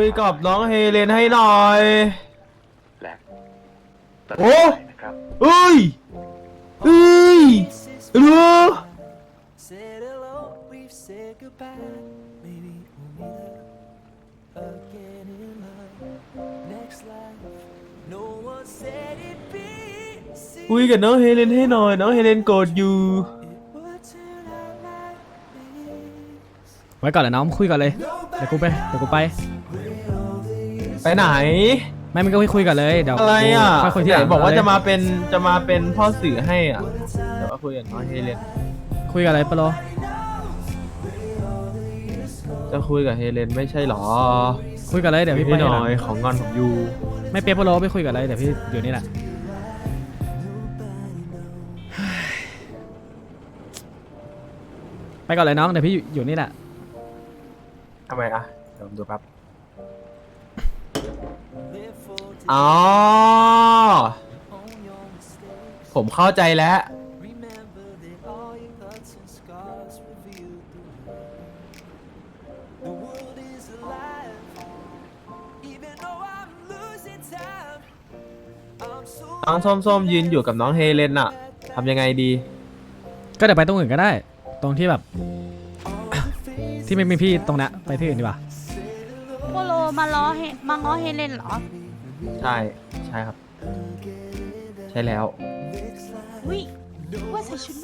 คุยกับน้องเฮเลนให้หน่อย และตัดโอ้สินใจนะครับ เอ้ยเอ้ยเออ Said hello, we've said goodbye. Maybe we'll meet up again in love. Next life, no one said it'd be easy. คุยกับน้องเฮเลนให้หน่อย น้องเฮเลนโกรธอยู่ It would turn out like this. ไว้ก่อนเลยน้องคุยก่อนเลย เดี๋ยวกูไป เดี๋ยวกูไป ไปไหน ไม่มึงก็คุยคุยกันเลยเดี๋ยวอะไรอะค่อยคุยที่ไหหลันงบอกว่าเเลยจะมาเป็นจะมาเป็นพ่อสื่อให้อะเดี๋ยวมาคุยกับน้องเฮเลนคุยกันเลยปะโลจะคุยกับเฮเลนไม่ใช่หรอคุยกันเลยเดี๋ยวพี่ไปพี่หน่หลัองยของงอนผมอยู่ไม่เปียกปะโลไม่คุยกันเลยเดี๋ยวพี่อยู่นี่แหละไปก่อนเลยน้องเดี๋ยวพี่อยู่อยู่นี่แหละทำไมอะเดี๋ยวผมดูครับ อ๋อ own your mistakes. ผมเข้าใจแล้ว Remember that all your cuts and scars reveal the world. The world is alive, even though I'm losing time. I'm so น้องส้มๆยืนอยู่กับน้องเฮเลนอะทำยังไงดี ก็เดี๋ยวไปตรงอื่นก็ได้ ตรงที่แบบ ที่ไม่มีพี่ตรงเนี้ยไปที่อื่นดีกว่าโปโลมาล้อเฮมาง้อเฮเลนเหรอ ใช่ใช่ครับ ใช่แล้ววิว่าใส่ชุด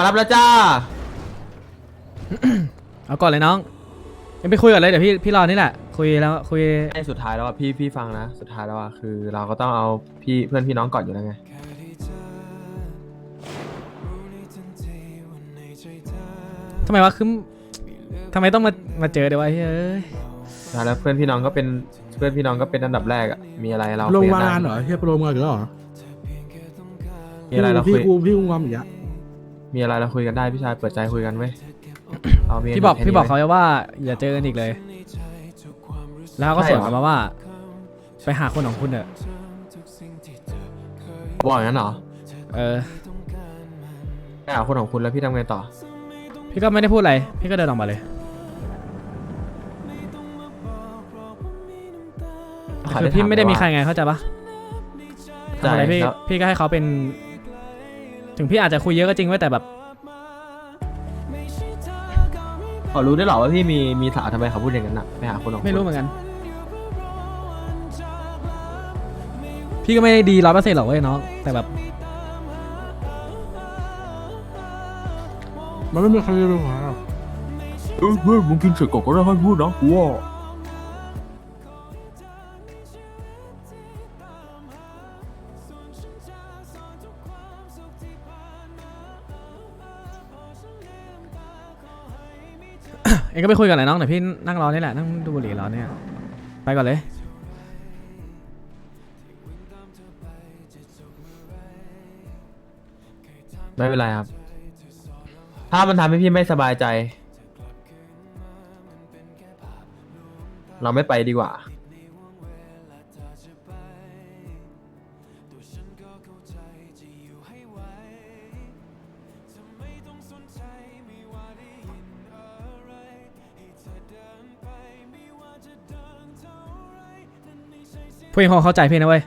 มารับแล้วจ้า เอาก่อนเลยน้อง ยังไปคุยกันเลยเดี๋ยวพี่พี่รอนี่แหละ คุยแล้วคุย ไอ้สุดท้ายแล้วอะพี่พี่ฟังนะ สุดท้ายแล้วอะคือ เราก็ต้องเอาพี่เพื่อนพี่น้องก่อนอยู่แล้วไง ทำไมวะคือทำไมต้องมามาเจอเดี๋ยววะเฮ้ยสุดท้ายแล้วเพื่อนพี่น้องก็เป็นเพื่อนพี่น้องก็เป็นอันดับแรกอะมีอะไรเราลงคุยกัมานได้งานเหรอเฮียโปรโมงานอีกแล้วเหรอมีอะไรเราพี่คุยกูพี่กูงอมอีกแล้ว มีอะไรเราคุยกันได้พี่ชายเปิดใจคุยกันเว้ยเรามีพี่บอกแค่นี้พี่บอกเขาว้ยไว้ว่าอย่าเจอกันอีกเลย แล้วเขาก็ใช่สเหรอวนกลับมาว่า ไปหาคนของคุณเถอะบอกอย่างนั้นเหรอเออ ไปหาคนของคุณแล้วพี่ทำไงต่อ พี่ก็ไม่ได้พูดอะไร พี่ก็เดินออกมาเลยขอคือพี่ถาไม่ได้มีใครว่าไงเข้าใจปะใช่ทำอะไรพี่แล้ว พี่ก็ให้เขาเป็น ถึงพี่อาจจะคุยเยอะก็จริงไว้ยแต่แบบขอรู้ได้เหรอว่าพี่มีมีสาวทำไมเขาพูดอย่างนั้นอะไปหาคนของคุณไม่รู้เหมือนกัน พี่ก็ไม่ได้ดีร้อยเปอร์เซ็นต์หรอกเว้ยน้องแต่แบบ มันไม่มีใครรู้หรอกเออเพื่อนมึงกินเสร็จก่อนก็ได้ค่อยพูดนะกูว่า เองก็ไปคุยกันเลยน้องเดี๋ยวพี่นั่งรอนี่แหละนั่งดูบุหรี่รอเนี่ยไปก่อนเลยไม่เป็นไรครับ ถ้ามันทำให้พี่ไม่สบายใจ เราไม่ไปดีกว่า ผู้หญิงเขาเข้าใจพี่นะเว้ย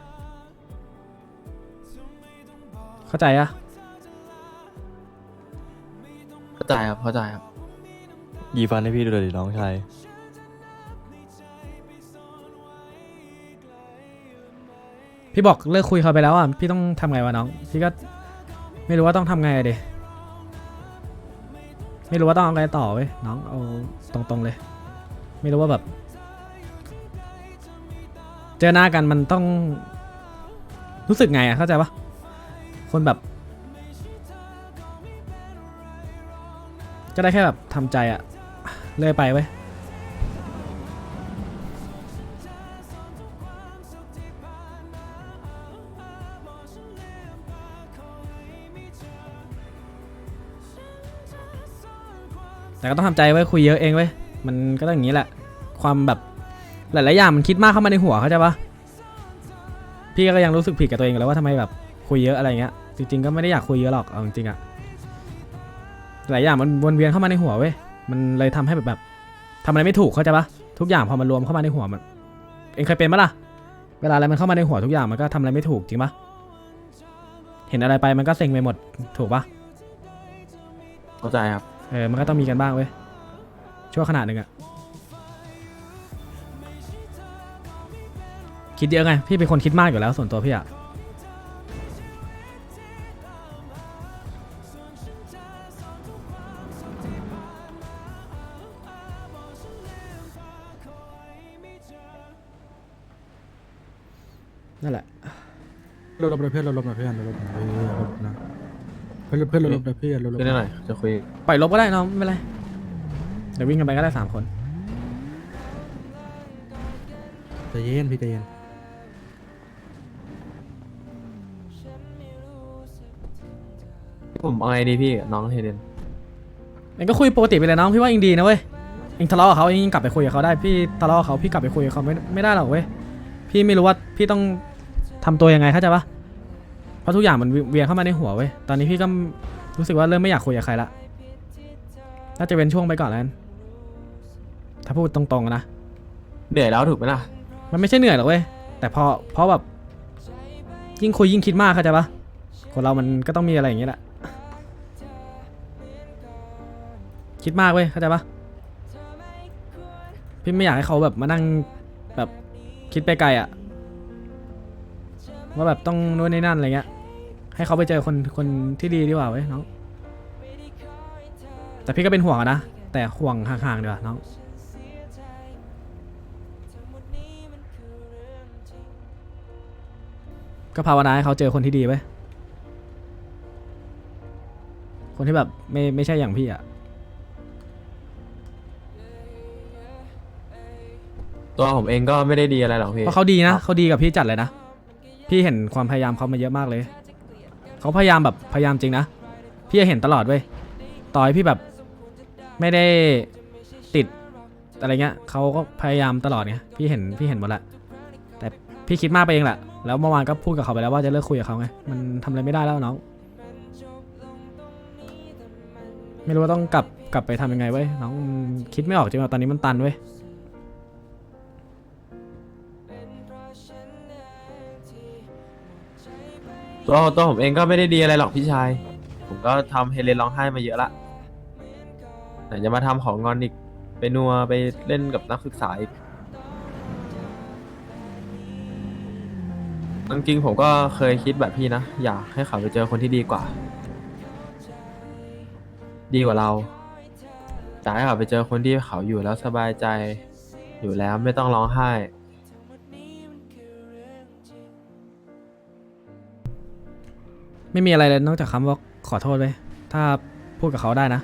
เข้าใจอะเข้าใจครับเข้าใจครับยีฟันให้พี่ดูเลยดิน้องชายพี่บอกเลิกคุยเขาไปแล้วอะ พี่ต้องทำไงวะน้อง พี่ก็ไม่รู้ว่าต้องทำไงอะดิไม่รู้ว่าต้องเอาไงต่อเว้ยน้องเอาตรงๆเลย ไม่รู้ว่าแบบ เจอหน้ากันมันต้องรู้สึกไงอะเข้าใจปะคนแบบ ก็ได้แค่แบบทำใจอะเลยไปเว้แต่ก็ต้องทำใจไว้คุยเยอะเองเว้ยมันก็ต้องอย่างนี้แหละ ความแบบ หลายๆอย่างมันคิดมากเข้ามาในหัวเข้าใจปะพี่ก็ยังรู้สึกผิดกับตัวเองอยู่แล้วว่าทำไมแบบคุยเยอะอะไรเงี้ยจริงๆก็ไม่ได้อยากคุยเยอะหรอกเอาจริงๆอะหลายอย่างมันวนเวียนเข้ามาในหัวเว้ยมันเลยทำให้แบบแบบทำอะไรไม่ถูกเข้าใจปะทุกอย่างพอมันรวมเข้ามาในหัวมัน เองเคยเป็นปะล่ะเวลาอะไรมันเข้ามาในหัวทุกอย่างมันก็ทำอะไรไม่ถูกจริงปะเห็นอะไรไปมันก็เซ็งไปหมดถูกปะเข้าใจครับเออมันก็ต้องมีกันบ้างเว้ยชั่วขนาดหนึ่งอะ คิดเยอะไง พี่เป็นคนคิดมากอยู่แล้วส่วนตัวพี่อะนั่นแหละ เราลบนะเพื่อนเราลบนะเพื่อนเราลบนะเพื่อนเราลบนะเพื่อนเพื่อนเราลบนะเพื่อนเราลบขึ้นได้หน่อยจะคุยปล่อยลบก็ได้น้องไม่เป็นไร เดี๋ยววิ่งกันไปก็ได้สามคน ใจเย็นพี่ใจเย็น ผมเอาไงดีพี่น้องเฮเดนเองก็คุยปกติไปเลยน้องพี่ว่าเองดีนะเว้ยเองทะเลาะกับเขาเองกลับไปคุยกับเขาได้พี่ทะเลาะกับเขาพี่กลับไปคุยกับเขาไม่ไม่ได้หรอกเว้ยพี่ไม่รู้ว่าพี่ต้องทำตัวยังไงเข้าใจปะเพราะทุกอย่างมันเวียนเข้ามาในหัวเว้ยตอนนี้พี่ก็รู้สึกว่าเริ่มไม่อยากคุยกับใครละน่าจะเป็นช่วงไปก่อนแล้วกันถ้าพูดตรงๆนะ เหนื่อยแล้วถูกไหมล่ะ มันไม่ใช่เหนื่อยหรอกเว้ย แต่พอเพราะแบบยิ่งคุยยิ่งคิดมากเข้าใจปะคนเรามันก็ต้องมีอะไรอย่างเงี้ยแหละ คิดมากเว้ยเข้าใจปะพี่ไม่อยากให้เขาแบบมานั่งแบบคิดไปไกลอะว่าแบบต้องนู่นนี่นั่นอะไรเงี้ย ให้เขาไปเจอคนคนที่ดีดีกว่าเว้ยน้อง แต่พี่ก็เป็นห่วงนะ แต่ห่วงห่างๆดีกว่าน้องก็ภาวนาให้เขาเจอคนที่ดีไว้คนที่แบบไม่ไม่ใช่อย่างพี่อะ ตัวผมเองก็ไม่ได้ดีอะไรหรอกพี่ เพราะเขาดีนะเขาดีกับพี่จัดเลยนะ พี่เห็นความพยายามเขามาเยอะมากเลย เขาพยายามแบบพยายามจริงนะ พี่เห็นตลอดเว้ย ต่อให้พี่แบบไม่ได้ติดอะไรเงี้ยเขาก็พยายามตลอดไงพี่เห็นพี่เห็นหมดละ แต่พี่คิดมากไปเองแหละ แล้วเมื่อวานก็พูดกับเขาไปแล้วว่าจะเลิกคุยกับเขาไง มันทำอะไรไม่ได้แล้วน้อง ไม่รู้ว่าต้องกลับกลับไปทำยังไงเว้ยน้องมันคิดไม่ออกจริงว่าตอนนี้มันตันเว้ย ตัวตัวผมเองก็ไม่ได้ดีอะไรหรอกพี่ชาย ผมก็ทำเฮเลนร้องไห้มาเยอะละไหนจะมาทำของงอนอีก ไปนัวไปเล่นกับนักศึกษาอีกจริงๆผมก็เคยคิดแบบพี่นะ อยากให้เขาไปเจอคนที่ดีกว่า ดีกว่าเราอยากให้เขาไปเจอคนที่เขาอยู่แล้วสบายใจ อยู่แล้วไม่ต้องร้องไห้ ไม่มีอะไรเลยนอกจากคำว่าขอโทษเว้ยถ้าพูดกับเขาได้นะ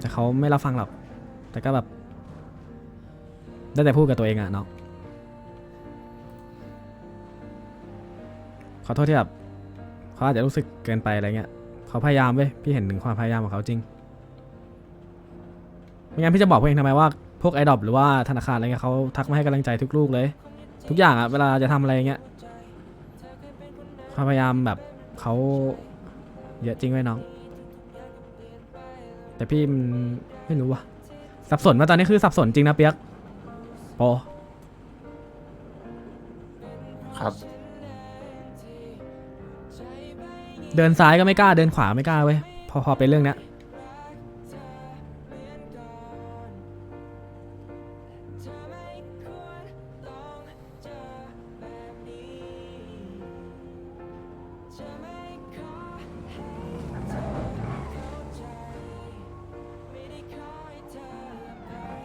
แต่เขาไม่รับฟังหรอก แต่ก็แบบ ได้แต่พูดกับตัวเองอะเนาะขอโทษที่แบบเขาอาจจะรู้สึกเกินไปอะไรเงี้ยเขาพยายามเว้ยพี่เห็นถึงความพยายามของเขาจริงไม่งั้นพี่จะบอกพวกเองทำไมว่าพวกไอดอปหรือว่าธนาคารอะไรเงี้ยเขาทักมาให้กำลังใจทุกลูกเลย ทุกอย่างอะเวลาจะทำอะไรเงี้ยความพยายามแบบ เขาเยอะจริงไว้ยน้อง แต่พี่มันไม่รู้ว่ะ สับสนว่าตอนนี้คือสับสนจริงนะเปียกโปครับ เดินซ้ายก็ไม่กล้าเดินขวาไม่กล้าเว้ยพอพอเป็นเรื่องเนี้ย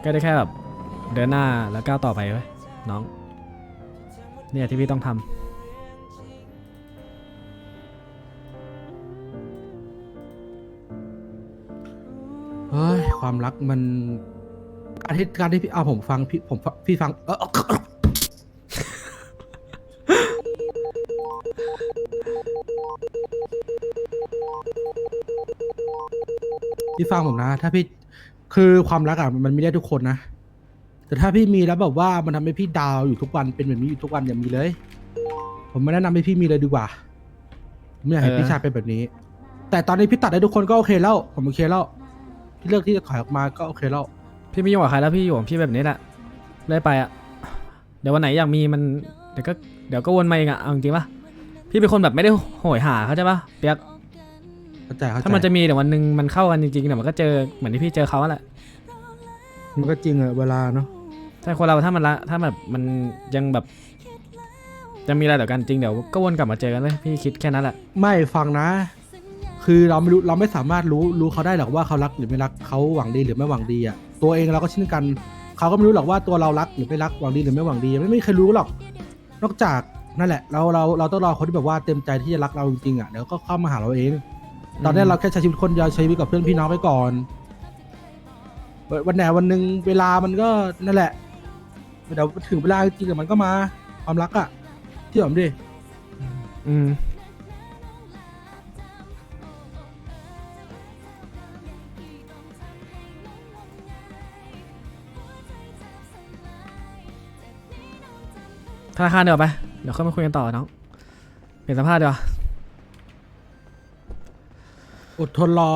ก็ได้แค่แบบเดินหน้าแล้วก้าวต่อไปไว้น้อง เนี่ยที่พี่ต้องทำเฮ้ยความรักมันการที่การที่พี่เอาผมฟังพี่ผมฟังพี่ฟังเออพี่ฟังผมนะ ถ้าพี่ คือความรักอะมันไม่ได้ทุกคนนะ แต่ถ้าพี่มีแล้วแบบว่ามันทำให้พี่ดาวอยู่ทุกวันเป็นแบบนี้อยู่ทุกวันอย่ามีเลย ผมไม่แนะนำให้พี่มีเลยดีกว่าผมไม่อยากให้เออ พี่ชายเป็นแบบนี้ แต่ตอนนี้พี่ตัดได้ทุกคนก็โอเคแล้ว ผมโอเคแล้วพี่เลือกที่จะถอยออกมาก็โอเคแล้ว พี่ไม่ยุ่งกับใครแล้วพี่อยู่ของพี่แบบนี้แหละเลื่อยไปอะเดี๋ยววันไหนอยากมีมันเดี๋ยวก็เดี๋ยวก็วนมาเองอะเอาจริงๆปะพี่เป็นคนแบบไม่ได้โหยหาเขาใจปะเปียก เข้าใจเข้าใจถ้ามันจะมีเดี๋ยววันหนึ่งมันเข้ากันจริงๆเดี๋ยวมันก็เจอเหมือนที่พี่เจอเขาแหละมันก็จริงอะเวลาเนาะใช่คนเราถ้ามันละถ้าแบบมันยังแบบยังมีอะไรต่อกันจริงเดี๋ยวก็วนกลับมาเจอกันเลยพี่คิดแค่นั้นแหละไม่ฟังนะ คือเราไม่รู้เราไม่สามารถรู้รู้เขาได้หรอกว่าเขารักหรือไม่รักเขาหวังดีหรือไม่หวังดีอะตัวเองเราก็เช่นกันเขาก็ไม่รู้หรอกว่าตัวเรารักหรือไม่รักหวังดีหรือไม่หวังดีไม่ไม่เคยรู้หรอก นอกจากนั่นแหละ เราเราเราต้องรอคนที่แบบว่าเต็มใจที่จะรักเราจริงๆอะเดี๋ยวก็เข้ามาหาเราเอง ตอนนี้เราแค่ใช้ชีวิตคนเดียวใช้ชีวิตกับเพื่อนพี่น้องไปก่อน วันไหนวันหนึ่งเวลามันก็นั่นแหละเดี๋ยวถึงเวลาจริงๆอะมันก็มา ความรักอะที่ผมดิอืมธนาคารเดี๋ยวาไป เดี๋ยวค่อยมาคุยกันต่อน้องเปลี่ยนสภาพเดี๋ยวา อดทนรอ